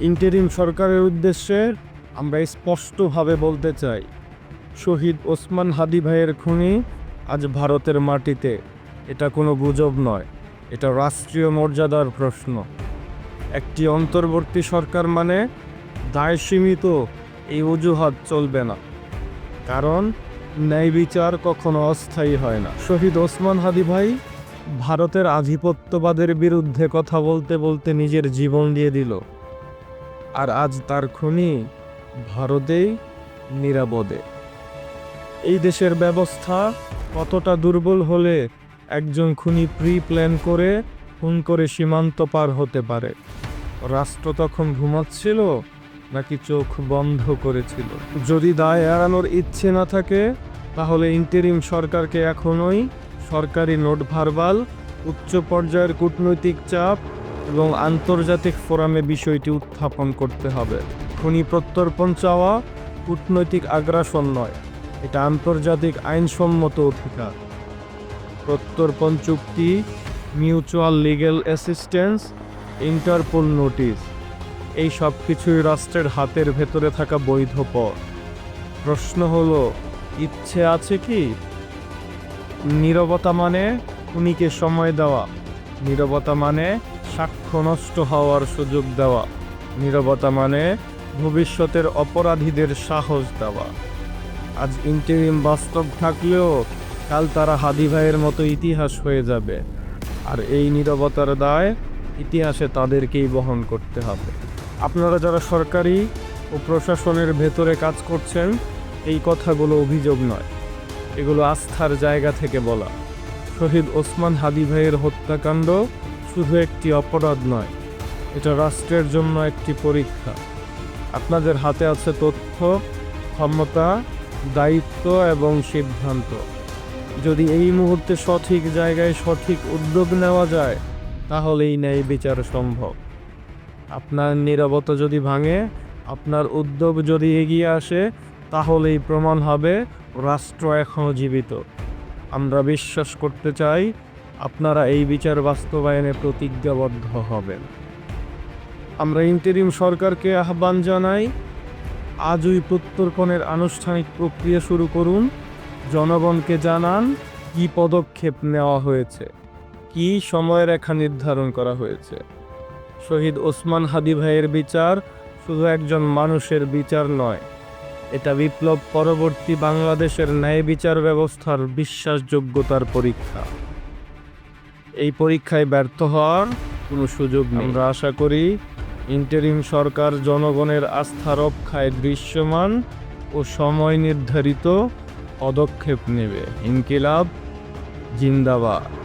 Interim সরকারের উদ্দেশ্যে আমরা স্পষ্টভাবে বলতে চাই, শহীদ ওসমান হাদি ভাইয়ের খুনি আজ ভারতের মাটিতে। এটা কোনো গুজব নয়, এটা রাষ্ট্রীয় মর্যাদার প্রশ্ন। একটি অন্তর্বর্তী সরকার মানে দায় সীমিত, এই অজুহাত চলবে না। কারণ ন্যায় বিচার কখনো অস্থায়ী হয় না। শহীদ ওসমান হাদি ভাই ভারতের আধিপত্যবাদের বিরুদ্ধে কথা বলতে বলতে নিজের জীবন দিয়ে দিল। আর আজ তার খুনি ভারতেই নিরাপদে। এই দেশের ব্যবস্থা কতটা দুর্বল হলে একজন খুনি প্রি প্ল্যান করে, খুন করে সীমান্ত পার হতে পারে? রাষ্ট্র তখন ঘুমাচ্ছিল নাকি চোখ বন্ধ করেছিল? যদি দায় এড়ানোর ইচ্ছে না থাকে, তাহলে ইন্টেরিম সরকারকে এখনই সরকারি নোট ভারবাল, উচ্চ পর্যায়ের কূটনৈতিক চাপ এবং আন্তর্জাতিক ফোরামে বিষয়টি উত্থাপন করতে হবে। খনি প্রত্যর্পণ চাওয়া কূটনৈতিক আগ্রাসন নয়, এটা আন্তর্জাতিক আইনসম্মত অধিকার। প্রত্যর্পণ চুক্তি, mutual legal assistance, Interpol notice এই সব কিছুই রাষ্ট্রের হাতের ভেতরে থাকা বৈধ পথ। প্রশ্ন হলো, ইচ্ছে আছে কি? নীরবতা মানে খুনিকে সময় দেওয়া। নীরবতা মানে সাক্ষ্য নষ্ট হওয়ার সুযোগ দেওয়া, নীরবতা মানে ভবিষ্যতের অপরাধীদের সাহস দেওয়া। আজ ইন্টারিম বাস্তব থাকলেও কাল তারা হাদি ভাইয়ের মতো ইতিহাস হয়ে যাবে। আর এই নীরবতার দায় ইতিহাসে তাদেরকেই বহন করতে হবে। আপনারা যারা সরকারি ও প্রশাসনের ভেতরে কাজ করছেন, এই কথাগুলো অভিযোগ নয়। এগুলো আস্থার জায়গা থেকে বলা। শহীদ ওসমান হাদি ভাইয়ের হত্যাকাণ্ড শুধু একটি অপরাধ নয়, এটা রাষ্ট্রের জন্য একটি পরীক্ষা। আপনাদের হাতে আছে তথ্য, ক্ষমতা, দায়িত্ব এবং সিদ্ধান্ত। যদি এই মুহূর্তে সঠিক জায়গায় সঠিক উদ্যোগ নেওয়া যায়, তাহলেই ন্যায় বিচার সম্ভব। আপনার নীরবতা যদি ভাঙে, আপনার উদ্যোগ যদি এগিয়ে আসে, তাহলেই প্রমাণ হবে, রাষ্ট্র এখনও জীবিত। আমরা বিশ্বাস করতে চাই আপনারা এই বিচার বাস্তবায়নে প্রতিজ্ঞাবদ্ধ হবেন। আমরা ইন্টেরিম সরকারকে আহ্বান জানাই, আজই প্রত্যর্পণের আনুষ্ঠানিক প্রক্রিয়া শুরু করুন। জনগণকে জানান কি পদক্ষেপ নেওয়া হয়েছে, কি সময়রেখা নির্ধারণ করা হয়েছে। শহীদ ওসমান হাদি ভাইয়ের বিচার শুধু একজন মানুষের বিচার নয়, এটা বিপ্লব পরবর্তী বাংলাদেশের ন্যায় বিচার ব্যবস্থার বিশ্বাসযোগ্যতার পরীক্ষা। এই পরীক্ষায় ব্যর্থ হওয়ার কোনো সুযোগ নেই। আমরা আশা করি ইন্টারিম সরকার জনগণের আস্থা রক্ষায় দৃশ্যমান ও সময় নির্ধারিত পদক্ষেপ নেবে। ইনকিলাব জিন্দাবাদ।